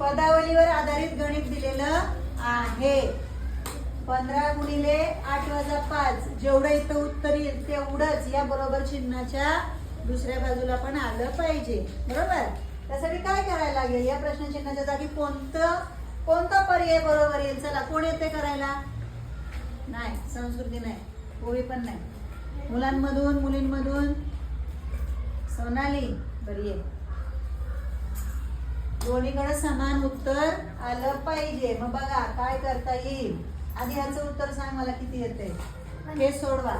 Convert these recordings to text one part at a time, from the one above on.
पदावलीवर आधारित गणित दिलेलं आहे. पंधरा गुणिले आठ वजा पाच जेवढं इथं उत्तर येईल तेवढंच या बरोबर चिन्हाच्या दुसऱ्या बाजूला पण आलं पाहिजे. बरोबर? त्यासाठी काय करायला लागेल? या प्रश्न चिन्हाच्या जागी कोणतं कोणता पर्याय बरोबर येईल? चला कोण येते करायला? नाही संस्कृती नाही. पोळी पण नाही. मुलांमधून मुलींमधून? सोनाली बरी आहे दोन्हीकडे समान उत्तर आलं पाहिजे. मग बघा काय करता येईल? आधी ह्याचं उत्तर सांग मला किती येते हे सोडवा.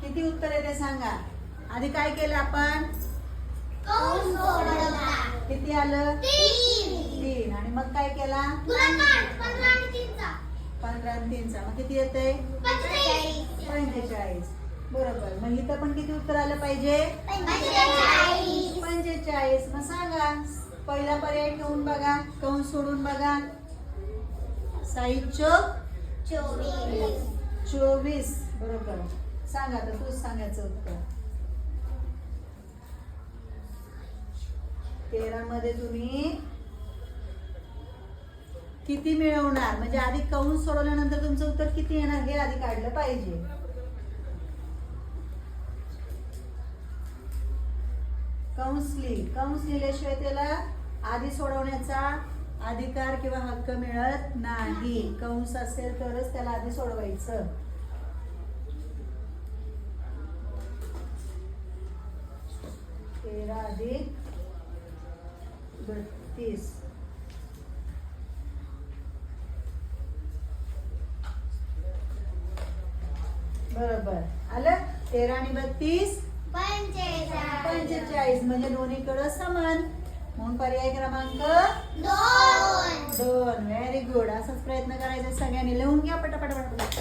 किती उत्तर येते सांगा? आधी काय केलं आपण. किती आलं? तीन. आणि मग काय केला? पंधरा तीनचा. मग किती येते पंचेचाळीस. बरोबर. मग इथं पण किती उत्तर आलं पाहिजे? पंचेचाळीस. मग सांगा. पहिला पर्याय ठेवून बघा. कंस सोडून बघा. साई चोक. चोवीस. चोवीस. बरोबर. सांगा तर तूच सांगायचं उत्तर. तेरा मध्ये तुम्ही किती मिळवणार? म्हणजे आधी कंस सोडवल्यानंतर तुमचं उत्तर किती येणार हे आधी काढलं पाहिजे. कंसली कंस लिहिल्याशिवाय त्याला आधी सोडवण्याचा अधिकार किंवा हक्क मिळत नाही. कंस असेल तरच त्याला आधी सोडवायचं. तेरा अधिक बत्तीस. बरोबर. आलं? तेरा आणि बत्तीस. पंचेचाळीस. म्हणजे दोन्हीकडं समान. म्हणून पर्याय क्रमांक दोन. दोन. व्हेरी गुड असाच प्रयत्न करायचा सगळ्यांनी. लिहून घ्या पटापट पटापट.